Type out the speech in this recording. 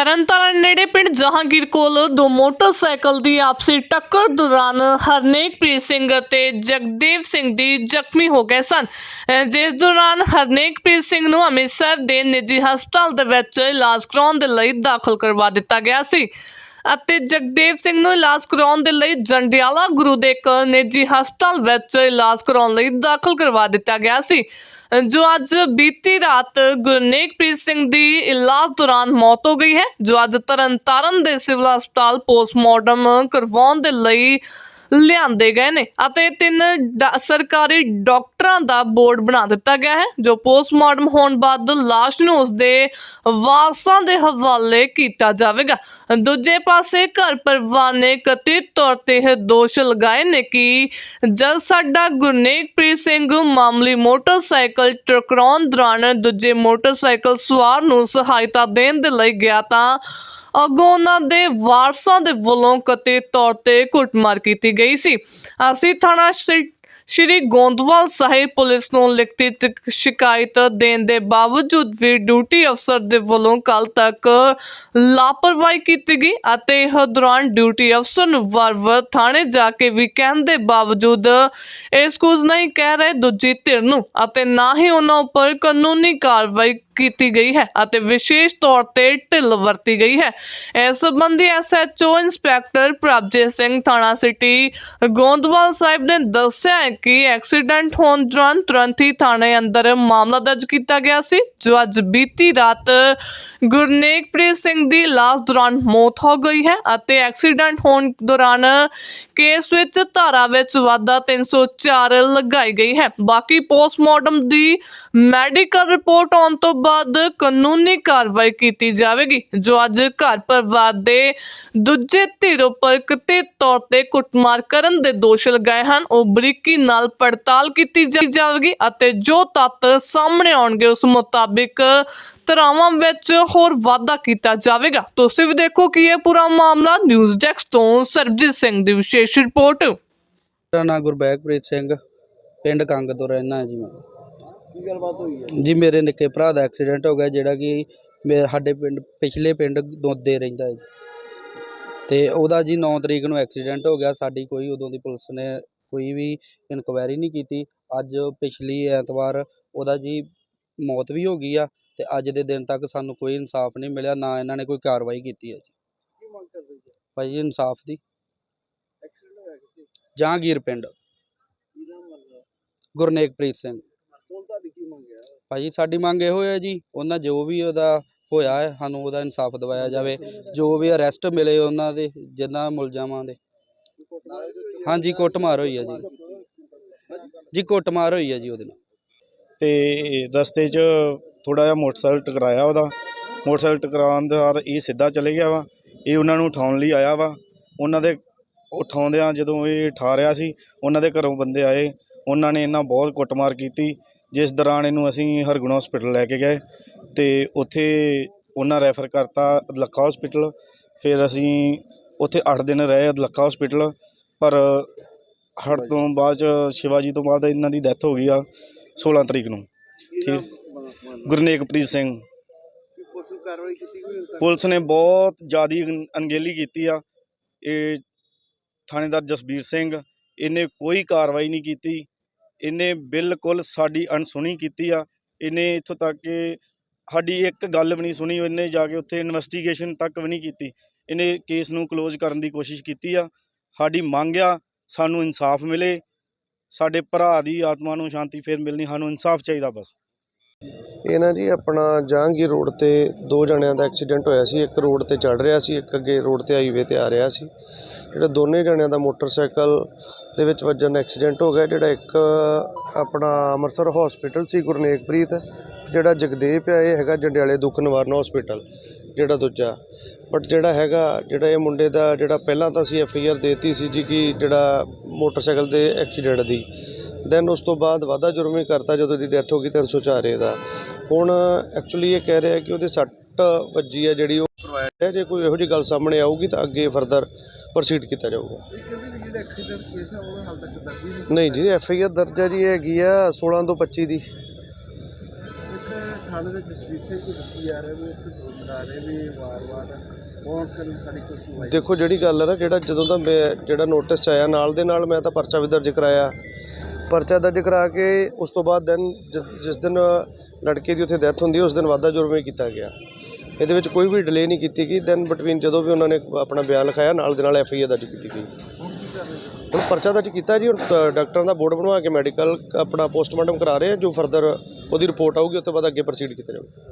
ਤਰਨਤਾਰਨ ਨੇੜੇ ਪਿੰਡ ਜਹਾਂਗੀਰ ਕੋਲ ਦੋ ਮੋਟਰਸਾਈਕਲ ਦੀ ਆਪਸੀ ਟੱਕਰ ਦੌਰਾਨ ਹਰਨੇਕਪ੍ਰੀਤ ਸਿੰਘ ਅਤੇ ਜਗਦੇਵ ਸਿੰਘ ਦੀ ਜ਼ਖਮੀ ਹੋ ਗਏ ਸਨ। ਜਿਸ ਦੌਰਾਨ ਹਰਨੇਕਪ੍ਰੀਤ ਸਿੰਘ ਨੂੰ ਅੰਮ੍ਰਿਤਸਰ ਦੇ ਨਿੱਜੀ ਹਸਪਤਾਲ ਦੇ ਵਿੱਚ ਇਲਾਜ ਕਰਾਉਣ ਦੇ ਲਈ ਦਾਖਲ ਕਰਵਾ ਦਿੱਤਾ ਗਿਆ ਸੀ ਅਤੇ ਜਗਦੇਵ ਸਿੰਘ ਨੂੰ ਇਲਾਜ ਕਰਾਉਣ ਦੇ ਲਈ ਜੰਡਿਆਲਾ ਗੁਰੂ ਦੇ ਇੱਕ ਨਿੱਜੀ ਹਸਪਤਾਲ ਵਿੱਚ ਇਲਾਜ ਕਰਾਉਣ ਲਈ ਦਾਖਲ ਕਰਵਾ ਦਿੱਤਾ ਗਿਆ ਸੀ। ਜੋ ਅੱਜ ਬੀਤੀ ਰਾਤ ਗੁਰਨੇਕਪ੍ਰੀਤ ਸਿੰਘ ਦੀ ਇਲਾਜ ਦੌਰਾਨ ਮੌਤ ਹੋ ਗਈ ਹੈ, ਜੋ ਅੱਜ ਤਰਨਤਾਰਨ ਦੇ ਸਿਵਲ ਹਸਪਤਾਲ ਪੋਸਟਮਾਰਟਮ ਕਰਵਾਉਣ ਦੇ ਲਈ ਲਿਆਂਦੇ ਗਏ ਨੇ ਅਤੇ ਤਿੰਨ ਸਰਕਾਰੀ ਡਾਕਟਰਾਂ ਦਾ ਬੋਰਡ ਬਣਾ ਦਿੱਤਾ ਗਿਆ ਹੈ, ਜੋ ਪੋਸਟਮਾਰਟਮ ਹੋਣ ਬਾਅਦ ਲਾਸ਼ ਨੂੰ ਉਸਦੇ ਵਾਰਸਾਂ ਦੇ ਹਵਾਲੇ ਕੀਤਾ ਜਾਵੇਗਾ। ਦੂਜੇ ਪਾਸੇ ਘਰ ਪਰਿਵਾਰ ਨੇ ਕਥਿਤ ਤੌਰ ਤੇ ਇਹ ਦੋਸ਼ ਲਗਾਏ ਨੇ ਕਿ ਜਦ ਸਾਡਾ ਗੁਰਨੇਕਪ੍ਰੀਤ ਸਿੰਘ ਮਾਮਲੀ ਮੋਟਰਸਾਈਕਲ ਟਕਰਾਉਣ ਦੌਰਾਨ ਦੂਜੇ ਮੋਟਰਸਾਈਕਲ ਸਵਾਰ ਨੂੰ ਸਹਾਇਤਾ ਦੇਣ ਦੇ ਲਈ ਗਿਆ ਤਾਂ ਅੱਗੋਂ ਉਹਨਾਂ ਦੇ ਵਾਰਸਾਂ ਦੇ ਵੱਲੋਂ ਕਥਿਤ ਤੌਰ ਤੇ ਕੁੱਟਮਾਰ ਕੀਤੀ ਗਈ ਸੀ। ਅਸੀਂ ਥਾਣਾ ਸ਼੍ਰੀ ਗੋਂਦਵਾਲ ਸਾਹਿਬ ਪੁਲਿਸ ਨੂੰ ਲਿਖਤੀ ਸ਼ਿਕਾਇਤ ਦੇਣ ਦੇ ਬਾਵਜੂਦ ਵੀ ਡਿਊਟੀ ਅਫਸਰ ਦੇ ਵੱਲੋਂ ਕੱਲ ਤੱਕ ਲਾਪਰਵਾਹੀ ਕੀਤੀ ਗਈ ਅਤੇ ਇਹ ਦੌਰਾਨ ਡਿਊਟੀ ਅਫਸਰ ਨੂੰ ਵਾਰ-ਵਾਰ ਥਾਣੇ ਜਾ ਕੇ ਵੀ ਕਹਿਣ ਦੇ ਬਾਵਜੂਦ ਇਸ ਕੁਝ ਨਹੀਂ ਕਹਿ ਰਹੇ ਦੂਜੀ ਧਿਰ ਨੂੰ ਅਤੇ ਨਾ ਹੀ ਉਹਨਾਂ ਉੱਪਰ ਕਾਨੂੰਨੀ ਕਾਰਵਾਈ ਕੀਤੀ ਗਈ ਹੈ ਅਤੇ ਵਿਸ਼ੇਸ਼ ਤੌਰ ਤੇ ਢਿੱਲ ਵਰਤੀ ਗਈ ਹੈ। ਇਸ ਸੰਬੰਧੀ ਐਸਐਚਓ ਇੰਸਪੈਕਟਰ ਪ੍ਰਭਜੀਤ ਸਿੰਘ ਥਾਣਾ ਸਿਟੀ ਗੋਂਦਵਾਲ ਸਾਹਿਬ ਨੇ ਦੱਸਿਆ ਹੈ ਕਿ ਐਕਸੀਡੈਂਟ ਹੋਣ ਦੌਰਾਨ ਤੁਰੰਤ ਹੀ ਥਾਣੇ ਅੰਦਰ ਮਾਮਲਾ ਦਰਜ ਕੀਤਾ ਗਿਆ ਸੀ, ਜੋ ਅੱਜ ਬੀਤੀ ਰਾਤ ਗੁਰਨੇਕਪ੍ਰੀਤ ਸਿੰਘ ਦੀ ਲਾਸ਼ ਦੌਰਾਨ ਮੌਤ ਹੋ ਗਈ ਹੈ ਅਤੇ ਐਕਸੀਡੈਂਟ ਹੋਣ ਦੌਰਾਨ ਕੇਸ ਵਿੱਚ ਧਾਰਾ ਵਿੱਚ ਵਾਧਾ 304 ਲਗਾਈ ਗਈ ਹੈ। ਬਾਕੀ ਪੋਸਟਮਾਰਟਮ ਦੀ ਮੈਡੀਕਲ ਰਿਪੋਰਟ ਆਉਣ ਤੋਂ ਬਾਅਦ ਕਾਨੂੰਨੀ ਕਾਰਵਾਈ ਕੀਤੀ ਜਾਵੇਗੀ, ਜੋ ਅੱਜ ਘਰ ਪਰਿਵਾਰ ਦੇ ਦੂਜੇ ਧਿਰ ਉੱਪਰ ਕਥਿਤ ਤੌਰ ਤੇ ਕੁੱਟਮਾਰ ਕਰਨ ਦੇ ਦੋਸ਼ ਲਗਾਏ ਹਨ। ਉਹ ਬਰੀਕੀ ਨਾਲ ਪੜਤਾਲ ਕੀਤੀ ਜਾ- ਜਾਵੇਗੀ ਅਤੇ ਜੋ ਤੱਤ ਸਾਹਮਣੇ ਆਉਣਗੇ, ਉਸ ਮੁਤਾਬਿਕ ਧਾਰਾਵਾਂ ਵਿੱਚ ਹੋਰ ਵਾਧਾ ਕੀਤਾ ਜਾਵੇਗਾ। ਤੁਸੀਂ ਵੀ ਦੇਖੋ ਕਿ ਇਹ ਪੂਰਾ ਮਾਮਲਾ ਨਿਊਜ਼ ਡੈਸਕ ਤੋਂ ਸਰਬਜੀਤ ਸਿੰਘ ਦੀ ਵਿਸ਼ੇਸ਼ ਰਿਪੋਰਟ। ਮੇਰਾ ਨਾਮ ਗੁਰਬੈਗਪ੍ਰੀਤ ਸਿੰਘ ਪਿੰਡ ਕੰਗ ਤੋਂ ਰਹਿਣਾ ਜੀ ਮੈਂ। ਕੀ ਗੱਲਬਾਤ ਹੋਈ ਹੈ? ਜੀ ਮੇਰੇ ਨਿੱਕੇ ਭਰਾ ਦਾ ਐਕਸੀਡੈਂਟ ਹੋ ਗਿਆ ਜਿਹੜਾ ਕਿ ਸਾਡੇ ਪਿੰਡ ਪਿਛਲੇ ਪਿੰਡ ਦੋਦੇ ਰਹਿੰਦਾ ਹੈ ਤੇ ਉਹਦਾ ਜੀ 9 ਤਰੀਕ ਨੂੰ ਐਕਸੀਡੈਂਟ ਹੋ ਗਿਆ। ਸਾਡੀ ਕੋਈ ਉਦੋਂ ਦੀ ਪੁਲਿਸ ਨੇ ਕੋਈ ਵੀ ਇਨਕੁਆਇਰੀ ਨਹੀਂ ਕੀਤੀ। ਅੱਜ ਪਿਛਲੀ ਐਤਵਾਰ ਉਹਦਾ ਜੀ ਮੌਤ ਵੀ ਹੋ ਗਈ ਆ। ਤੇ ਅੱਜ ਦੇ ਦਿਨ ਤੱਕ ਸਾਨੂੰ ਕੋਈ ਇਨਸਾਫ ਨਹੀਂ ਮਿਲਿਆ ਨਾ ਇਹਨਾਂ ਨੇ ਕੋਈ ਕਾਰਵਾਈ ਕੀਤੀ ਹੈ ਜੀ। ਕੀ ਮੰਗ ਕਰਦੇ ਜੀ? ਭਾਈ ਜੀ ਇਨਸਾਫ ਦੀ। ਐਕਸੀਡੈਂਟ ਹੋਇਆ ਜਹਾਂਗੀਰ ਪਿੰਡ। ਕੀ ਨਾਮ ਮਰਦਾ ਗੁਰਨੇਕਪ੍ਰੀਤ ਸਿੰਘ। ਹੁਣ ਤੁਹਾਡੀ ਕੀ ਮੰਗ ਹੈ? ਭਾਜੀ ਸਾਡੀ ਮੰਗ ਇਹੋ ਹੈ ਜੀ ਉਹਨਾਂ ਜੋ ਵੀ ਉਹਦਾ ਹੋਇਆ ਹੈ ਸਾਨੂੰ ਉਹਦਾ ਇਨਸਾਫ ਦਿਵਾਇਆ ਜਾਵੇ। ਜੋ ਵੀ ਅਰੈਸਟ ਮਿਲੇ ਉਹਨਾਂ ਦੇ ਜਿਨ੍ਹਾਂ ਮੁਲਜ਼ਮਾਂ ਦੇ। ਹਾਂਜੀ ਕੁੱਟਮਾਰ ਹੋਈ ਹੈ ਜੀ। ਜੀ ਕੁੱਟਮਾਰ ਹੋਈ ਹੈ ਜੀ ਉਹਦੇ ਨਾਲ। ਤੇ ਰਸਤੇ 'ਚ ਥੋੜਾ ਜਿਹਾ ਮੋਟਰਸਾਈਕਲ ਟਕਰਾਇਆ ਉਹਦਾ। ਮੋਟਰਸਾਈਕਲ ਟਕਰਾਉਣ ਦੇ ਬਾਅਦ ਇਹ ਸਿੱਧਾ ਚਲੇ ਗਿਆ ਵਾ। ਇਹ ਉਹਨਾਂ ਨੂੰ ਉਠਾਉਣ ਲਈ ਆਇਆ ਵਾ। ਉਹਨਾਂ ਦੇ ਉਠਾਉਂਦਿਆਂ ਜਦੋਂ ਇਹ ਠਾ ਰਿਹਾ ਸੀ ਉਹਨਾਂ ਦੇ ਘਰੋਂ ਬੰਦੇ ਆਏ। ਉਹਨਾਂ ਨੇ ਇਹਨਾਂ ਬਹੁਤ ਕੁੱਟਮਾਰ ਕੀਤੀ ਜਿਸ ਦੌਰਾਨ ਇਹਨੂੰ ਅਸੀਂ ਹਰਗੁਣ ਹਸਪੀਟਲ ਲੈ ਕੇ ਗਏ ਤੇ ਉੱਥੇ ਉਹਨਾਂ ਰੈਫਰ ਕਰਤਾ ਲੱਖਾ ਹਸਪੀਟਲ ਫਿਰ ਅਸੀਂ ਉੱਥੇ 8 ਦਿਨ ਰਹੇ ਲੱਖਾ ਹਸਪੀਟਲ ਪਰ ਹੜ ਤੋਂ ਬਾਅਦ ਚ ਸ਼ਿਵਾਜੀ ਤੋਂ ਬਾਅਦ ਇਹਨਾਂ ਦੀ ਡੈਥ ਹੋ ਗਈ ਆ 16 ਤਰੀਕ ਨੂੰ। ਠੀਕ। ਗੁਰਨੇਕਪ੍ਰੀਤ ਸਿੰਘ। ਪੁਲਿਸ ਨੇ ਕਾਰਵਾਈ ਕੀਤੀ ਕੋਈ ਪੁਲਿਸ ਨੇ ਬਹੁਤ ਜ਼ਿਆਦੀ ਅਣ- ਅਣਗਹਿਲੀ ਕੀਤੀ ਆ। ਇਹ ਥਾਣੇਦਾਰ ਜਸਬੀਰ ਸਿੰਘ, ਇਹਨੇ ਕੋਈ ਕਾਰਵਾਈ ਨਹੀਂ ਕੀਤੀ। ਇਹਨੇ ਬਿਲਕੁਲ ਸਾਡੀ ਅਣਸੁਣੀ ਕੀਤੀ ਆ। ਇਹਨੇ ਇੱਥੋਂ ਤੱਕ ਕਿ ਸਾਡੀ ਇੱਕ ਗੱਲ ਵੀ ਨਹੀਂ ਸੁਣੀ, ਇਹਨੇ ਜਾ ਕੇ ਉੱਥੇ ਇਨਵੈਸਟੀਗੇਸ਼ਨ ਤੱਕ ਵੀ ਨਹੀਂ ਕੀਤੀ। ਇਹਨੇ ਕੇਸ ਨੂੰ ਕਲੋਜ਼ ਕਰਨ ਦੀ ਕੋਸ਼ਿਸ਼ ਕੀਤੀ ਆ। ਸਾਡੀ ਮੰਗ ਆ, ਸਾਨੂੰ ਇਨਸਾਫ ਮਿਲੇ। ਸਾਡੇ ਭਰਾ ਦੀ ਆਤਮਾ ਨੂੰ ਸ਼ਾਂਤੀ ਫੇਰ ਮਿਲਣੀ, ਸਾਨੂੰ ਇਨਸਾਫ ਚਾਹੀਦਾ ਬਸ। ਇਹ ਨਾ ਜੀ ਆਪਣਾ ਜਹਾਂਗੀਰ ਰੋਡ ਤੇ ਦੋ ਜਣਿਆਂ ਦਾ ਐਕਸੀਡੈਂਟ ਹੋਇਆ ਸੀ। ਇੱਕ ਰੋਡ ਤੇ ਚੜ ਰਿਹਾ ਸੀ, ਇੱਕ ਅੱਗੇ ਰੋਡ ਤੇ ਹਾਈਵੇ ਤੇ ਆ ਰਿਹਾ ਸੀ। ਜਿਹੜਾ ਦੋਨੇ ਜਣਿਆਂ ਦਾ ਮੋਟਰਸਾਈਕਲ ਦੇ ਵਿੱਚ ਵੱਜਣ ਐਕਸੀਡੈਂਟ ਹੋ ਗਿਆ, ਜਿਹੜਾ ਇੱਕ ਆਪਣਾ ਅੰਮ੍ਰਿਤਸਰ ਹਸਪੀਟਲ ਸੀ ਗੁਰਨੇਕਪ੍ਰੀਤ, ਜਿਹੜਾ ਜਗਦੇਵ ਆ ਇਹ ਹੈਗਾ ਜੰਡਿਆਲੇ ਦੁੱਖ ਨਿਵਾਰਨ ਹਸਪੀਟਲ ਜਿਹੜਾ ਦੂਜਾ। ਬਟ ਜਿਹੜਾ ਹੈਗਾ, ਜਿਹੜਾ ਇਹ ਮੁੰਡੇ ਦਾ ਜਿਹੜਾ ਪਹਿਲਾਂ ਤਾਂ ਅਸੀਂ ਐਫ ਆਈ ਆਰ ਦੇਤੀ ਸੀ ਜੀ ਕਿ ਜਿਹੜਾ ਮੋਟਰਸਾਈਕਲ ਦੇ ਐਕਸੀਡੈਂਟ ਦੀ ਦੈਨ ਉਸ ਤੋਂ ਬਾਅਦ ਵਾਧਾ ਜੁਰਮ ਹੀ ਕਰਤਾ, ਜਦੋਂ ਦੀ ਡੈਥ ਹੋ ਗਈ 304 ਦਾ। ਹੁਣ ਐਕਚੁਅਲੀ ਇਹ ਕਹਿ ਰਿਹਾ ਕਿ ਉਹਦੇ ਸੱਟ ਵੱਜੀ ਆ ਜਿਹੜੀ ਉਹ ਕਰਵਾਇਆ ਹੈ। ਜੇ ਕੋਈ ਇਹੋ ਜਿਹੀ ਗੱਲ ਸਾਹਮਣੇ ਆਊਗੀ ਤਾਂ ਅੱਗੇ ਫਰਦਰ ਪ੍ਰੋਸੀਡ ਕੀਤਾ ਜਾਊਗਾ ਨਹੀਂ ਜੀ ਐਫ ਆਈ ਆਰ ਦਰਜ ਹੈ ਜੀ ਹੈਗੀ ਆ 16 ਤੋਂ 25 ਦੀ ਥਾਣੇ ਦੇ ਜਸਵੀਰ ਸਿੰਘ ਜੀ ਦੱਸੀ ਜਾ ਰਿਹਾ ਵੀ ਉੱਥੇ ਦੋਸ਼ ਲਾ ਰਹੇ ਵੀ ਵਾਰ-ਵਾਰ ਦੇਖੋ ਜਿਹੜੀ ਗੱਲ ਹੈ ਨਾ, ਜਿਹੜਾ ਜਦੋਂ ਦਾ ਮੈਂ ਜਿਹੜਾ ਨੋਟਿਸ ਆਇਆ, ਨਾਲ ਦੇ ਨਾਲ ਮੈਂ ਤਾਂ ਪਰਚਾ ਵੀ ਦਰਜ ਕਰਾਇਆ ਪਰਚਾ ਦਰਜ ਕਰਾ ਕੇ ਉਸ ਤੋਂ ਬਾਅਦ ਦਿਨ ਜਿਸ ਦਿਨ ਲੜਕੇ ਦੀ ਉੱਥੇ ਡੈਥ ਹੁੰਦੀ ਹੈ, ਉਸ ਦਿਨ ਵਾਧਾ ਜੁਰਮ ਵੀ ਕੀਤਾ ਗਿਆ। ਇਹਦੇ ਵਿੱਚ ਕੋਈ ਵੀ ਡਿਲੇ ਨਹੀਂ ਕੀਤੀ ਗਈ ਦੈਨ ਬਿਟਵੀਨ ਜਦੋਂ ਵੀ ਉਹਨਾਂ ਨੇ ਆਪਣਾ ਬਿਆਨ ਲਿਖਾਇਆ, ਨਾਲ ਦੇ ਨਾਲ ਐਫ ਆਈ ਆਰ ਦਰਜ ਕੀਤੀ ਗਈ। ਹੁਣ ਪਰਚਾ ਦਰਜ ਕੀਤਾ ਜੀ, ਹੁਣ ਡਾਕਟਰਾਂ ਦਾ ਬੋਰਡ ਬਣਵਾ ਕੇ ਮੈਡੀਕਲ ਆਪਣਾ ਪੋਸਟਮਾਰਟਮ ਕਰਾ ਰਹੇ ਆ, ਜੋ ਫਰਦਰ ਉਹਦੀ ਰਿਪੋਰਟ ਆਊਗੀ, ਉਸ ਤੋਂ ਬਾਅਦ ਅੱਗੇ ਪ੍ਰੋਸੀਡ ਕੀਤਾ ਜਾਊਗਾ।